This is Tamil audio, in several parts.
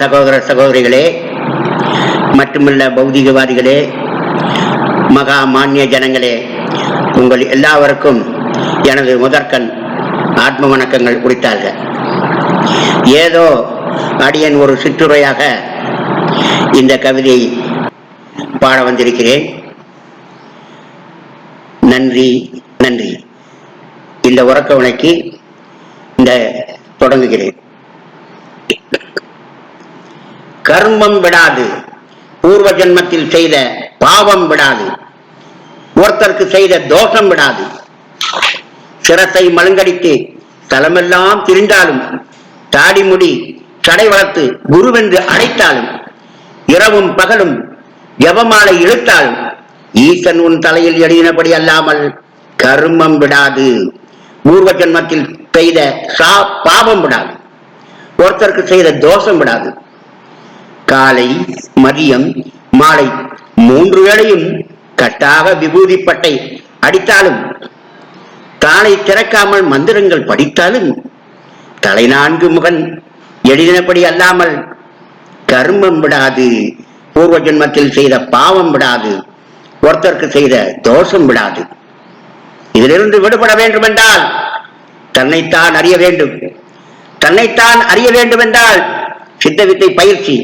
சகோதர சகோதரிகளே மட்டுமல்ல பௌதிகவாதிகளே மகா மானிய ஜனங்களே உங்கள் எல்லாவருக்கும் எனது முதற்கண் ஆத்ம வணக்கங்கள் குறித்தார்கள் ஏதோ அடியன் ஒரு சிற்றுரையாக இந்த கவிதையை பாட வந்திருக்கிறேன். நன்றி நன்றி. இந்த உறக்கவனைக்கு இந்த தொடங்குகிறேன். கர்மம் விடாது. பூர்வ ஜென்மத்தில் செய்த பாவம் விடாது. ஒருத்தருக்கு செய்த தோஷம் விடாது. சிரத்தை மழுங்கடித்து தலமெல்லாம் திரிந்தாலும் தாடிமுடி சடை வளர்த்து குருவென்று அழைத்தாலும் இரவும் பகலும் ஜபமாலை இழுத்தாலும் ஈசன் உன் தலையில் எழுதினபடி அல்லாமல் கர்மம் விடாது. பூர்வ ஜென்மத்தில் செய்த சா பாவம் விடாது. ஒருத்தருக்கு செய்த தோஷம் விடாது. காலை மதியம் மாலை மூன்று வேளையும் கட்டாக விபூதி பட்டை அடித்தாலும் தாளை திறக்காமல் மந்திரங்கள் படித்தாலும் தலை நான்கு முகன் எழுதினபடி அல்லாமல் கர்மம் விடாது பூர்வ ஜென்மத்தில் செய்த பாவம் விடாது ஒருத்தருக்கு செய்த தோஷம் விடாது. இதிலிருந்து விடுபட வேண்டும் என்றால் தன்னைத்தான் அறிய வேண்டும். தன்னைத்தான் அறிய வேண்டும் என்றால் சித்த வித்தை பயிற்சி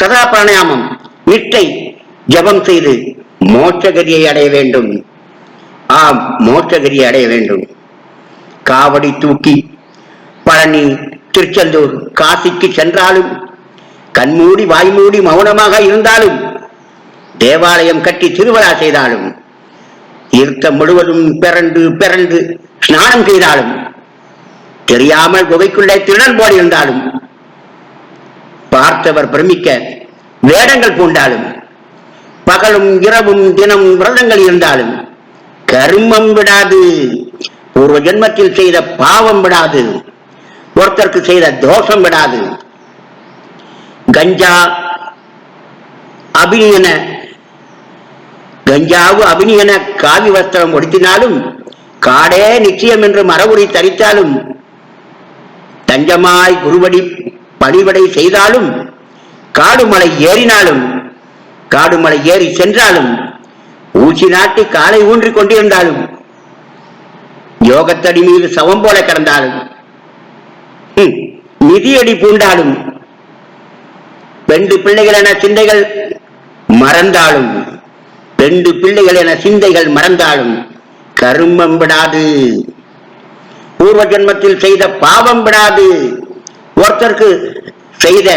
சதா பிராணாயாமம் இட்டை ஜபம் செய்து மோட்சகதியை அடைய வேண்டும். ஆம் மோட்சகதியை அடைய வேண்டும். காவடி தூக்கி பழனி திருச்செந்தூர் காசிக்கு சென்றாலும் கண்மூடி வாய்மூடி மௌனமாக இருந்தாலும் தேவாலயம் கட்டி திருவிழா செய்தாலும் இருத்தம் முழுவதும் பிறண்டு பிறண்டு ஸ்நானம் செய்தாலும் தெரியாமல் குகைக்குள்ளே திருடன் போல் இருந்தாலும் பார்த்தவர் பிரமிக்க வேடங்கள் பூண்டாலும் பகலும் இரவும் தினம் விரதங்கள் இருந்தாலும் கர்மம் விடாது பூர்வ ஜென்மத்தில் செய்த பாவம் விடாது ஒருத்தருக்கு செய்த தோஷம் விடாது. கஞ்சா அபினியன கஞ்சாவு அபினியன காவி வஸ்திரம் ஒடுத்தினாலும் காடே நிச்சயம் என்று மரபுரி தரித்தாலும் தஞ்சமாய் குருவடி பணிவடை செய்தாலும் காடுமலை ஏறினாலும் காடுமலை ஏறி சென்றாலும் ஊசி நாட்டி காலை ஊன்றிக் கொண்டிருந்தாலும் யோகத்தடி மீது சவம் போல கிடந்தாலும் நிதியடி பூண்டாலும் ரெண்டு பிள்ளைகள் என சிந்தைகள் மறந்தாலும் ரெண்டு பிள்ளைகள் என சிந்தைகள் மறந்தாலும் கருமம் விடாது. பூர்வ ஜென்மத்தில் செய்த பாவம் விடாது. ஒருத்தருக்கு செய்த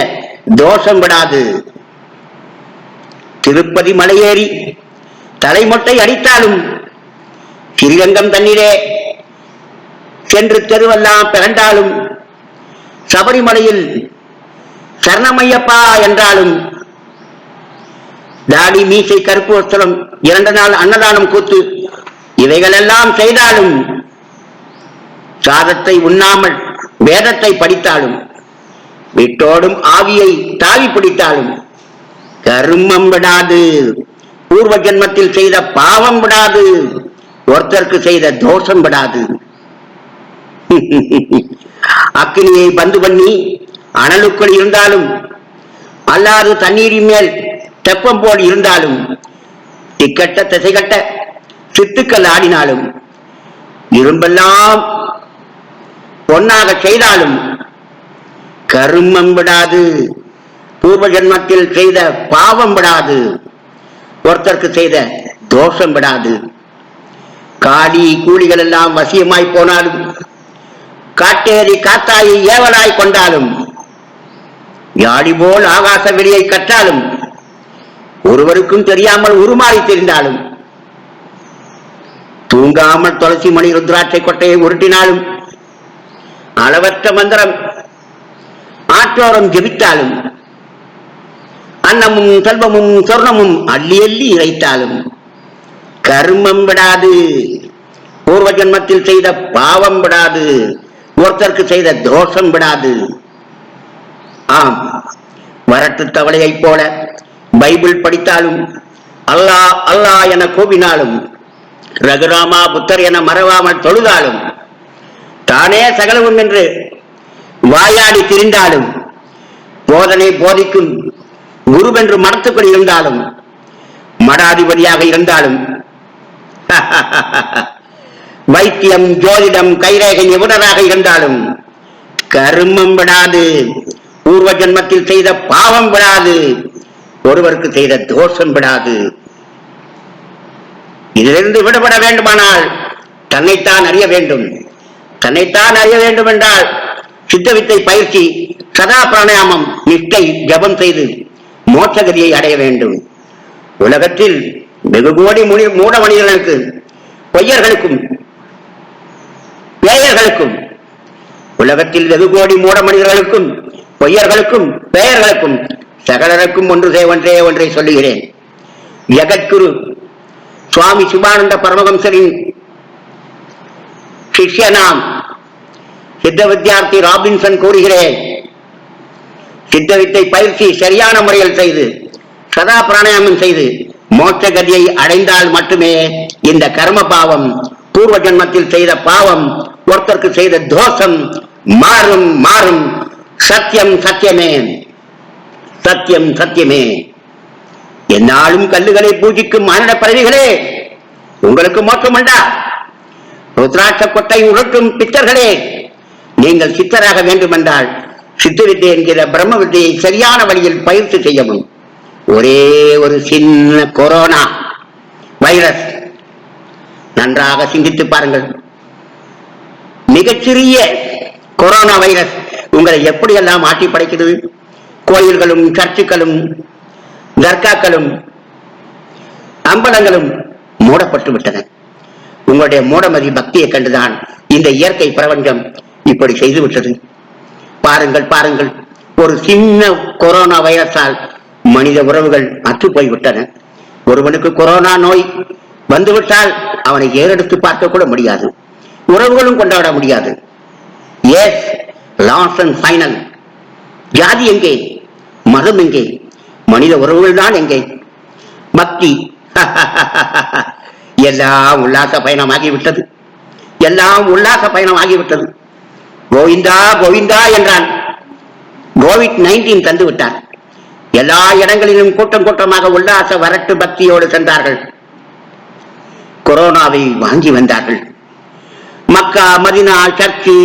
தோஷம் விடாது. திருப்பதி மலையேறி தலைமொட்டை அடித்தாலும் ஸ்ரீரங்கம் தண்ணீரே சென்று தெருவெல்லாம் பிறண்டாலும் சபரிமலையில் சரணமையப்பா என்றாலும் தாடி மீசை கருப்பு வஸ்திரம் இரண்டு நாள் அன்னதானம் கூத்து இவைகளெல்லாம் செய்தாலும் சாதத்தை உண்ணாமல் வேதத்தை படித்தாலும் விட்டோடும் ஆவியை தாவி பிடித்தாலும் கருமம் விடாது. பூர்வ ஜென்மத்தில் செய்த பாவம் விடாது. ஒருத்தருக்கு செய்த தோஷம் விடாது. அக்கினியை பந்து பண்ணி அனலுக்குள் இருந்தாலும் அல்லாது தண்ணீரின் மேல் தெப்பம் போல் இருந்தாலும் திக்கட்ட திசைகட்ட சித்துக்கள் ஆடினாலும் இரும்பெல்லாம் பொன்னாக செய்தாலும் கருமம் விடாது. பூர்வ ஜென்மத்தில் செய்த பாவம் விடாது. ஒருத்தருக்கு செய்த தோஷம் விடாது. காடி கூலிகள் எல்லாம் வசியமாய் போனாலும் காட்டேறி காத்தாயை ஏவலாய் கொண்டாலும் யாழி போல் ஆகாச வெளியை கற்றாலும் ஒருவருக்கும் தெரியாமல் உருமாறி தெரிந்தாலும் தூங்காமல் துளசி மணி ருத்ராட்சை கொட்டையை உருட்டினாலும் அளவற்ற மந்திரம் ஆற்றோரம் ஜெபித்தாலும் அன்னமும் செல்வமும் சொர்ணமும் அள்ளி அள்ளி இறைத்தாலும் கர்மம் விடாது பூர்வ ஜென்மத்தில் செய்த பாவம் விடாது ஒருத்தருக்கு செய்த தோஷம் விடாது. ஆம் வரட்டு தவளையைப் போல பைபிள் படித்தாலும் அல்லாஹ் அல்லாஹ் என கூவினாலும் ரகுராமா புத்தர் என மறவாமல் தொழுதாலும் தானே சகலவும் என்று வாயாடி திரிந்தாலும் போதனை போதிக்கும் குருவென்று மடத்துக்குள் இருந்தாலும் மடாதிபதியாக இருந்தாலும் வைத்தியம் ஜோதிடம் கைரேகை நிபுணராக இருந்தாலும் கருமம் விடாது பூர்வ ஜென்மத்தில் செய்த பாவம் விடாது ஒருவருக்கு செய்த தோஷம் விடாது. இதிலிருந்து விடுபட வேண்டுமானால் தன்னைத்தான் அறிய வேண்டும். தன்னைத்தான் அறிய வேண்டும் என்றால் சித்தவித்தை பயிற்சி சதா பிராணாயாமம் நிஷ்டை ஜபம் செய்து மோட்சகதியை அடைய வேண்டும். உலகத்தில் வெகு கோடி முனி மூட மனிதர்களுக்கு பொய்யர்களுக்கும் பேயர்களுக்கும் உலகத்தில் வெகு கோடி மூட மனிதர்களுக்கும் பொய்யர்களுக்கும் பெயர்களுக்கும் சகலருக்கும் ஒன்று ஒன்றே ஒன்றை சொல்லுகிறேன். ஜெகத்குரு சுவாமி சிவானந்த பரமஹம்சரின் சிஷ்யனாம் சித்த வித்தியார்த்தி ராபின்சன் கூறுகிறேன். சித்த வித்தை பயிற்சி சரியான முறையில் செய்து சதா பிராணாயாமம் செய்து மோட்ச கதியை அடைந்தால் மட்டுமே இந்த கர்ம பாவம் பூர்வ ஜென்மத்தில் செய்த பாவம் ஒருத்தருக்கு செய்த தோஷம் மாறும் மாறும். சத்தியம் சத்தியமே. சத்தியம் சத்தியமே. என்னாலும் கல்லுகளை பூஜிக்கும் மானிட பறவைகளே உங்களுக்கு மோட்சம் உண்டா? ருத்ராட்ச கொட்டை உருட்டும் பித்தர்களே நீங்கள் சித்தராக வேண்டுமென்றால் சித்தவித்தை என்கிற பிரம்ம வித்தையை சரியான வழியில் பயிற்சி செய்யவும். ஒரே ஒரு சின்ன கொரோனா வைரஸ். நன்றாக சிந்தித்து பாருங்கள். மிகச்சிறிய கொரோனா வைரஸ் உங்களை எப்படியெல்லாம் ஆட்டி படைக்கிறது? கோயில்களும் சர்ச்சுக்களும் தர்காக்களும் அம்பலங்களும் மூடப்பட்டு விட்டன உங்களுடைய மூடமதி பக்தியை கண்டுதான் இந்த இயற்கை பிரபஞ்சம் இப்படி செய்து விட்டது. பாருங்கள் பாருங்கள். ஒரு சின்ன கொரோனா வைரஸால் மனித உறவுகள் அற்று போய்விட்டன. ஒருவனுக்கு கொரோனா நோய் வந்துவிட்டால் அவனை ஏறெடுத்து பார்க்க கூட முடியாது. உறவுகளும் கொண்டாட முடியாது. எஸ் லாஸ் அண்ட் ஃபைனல் ஜாதி எங்கே? மதம் எங்கே? மனித உறவுகள் தான் எங்கே? பக்தி. எல்லாம் உல்லாச பயணமாகிவிட்டது. எல்லாம் உல்லாச பயணமாகிவிட்டது. கோவிந்தா கோவிந்தா என்றான். கோவிட் நைன்டீன் தந்து விட்டார் எல்லா இடங்களிலும் கூட்டம் கூட்டமாக உல்லாச வரட்டு பக்தியோடு சென்றார்கள். கொரோனாவை வாங்கி வந்தார்கள். மக்கா மதினா சர்ச்சு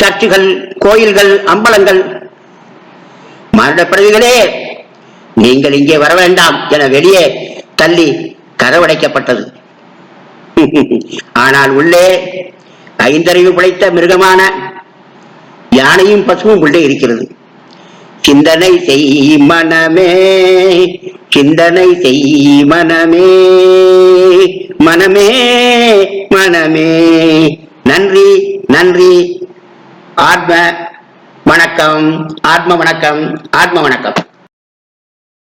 சர்ச்சுகள் கோயில்கள் அம்பலங்கள். மரணப்பிரதிகளே நீங்கள் இங்கே வர வேண்டாம் என வெளியே தள்ளி கதவடைக்கப்பட்டது. ஆனால் உள்ளே ஐந்தறிவு பிழைத்த மிருகமான யானையும் பசுவும் உள்ளே இருக்கிறது. சிந்தனை செய் மனமே சிந்தனை செய் மனமே மனமே மனமே. நன்றி நன்றி. ஆத்ம வணக்கம் ஆத்ம வணக்கம் ஆத்ம வணக்கம்.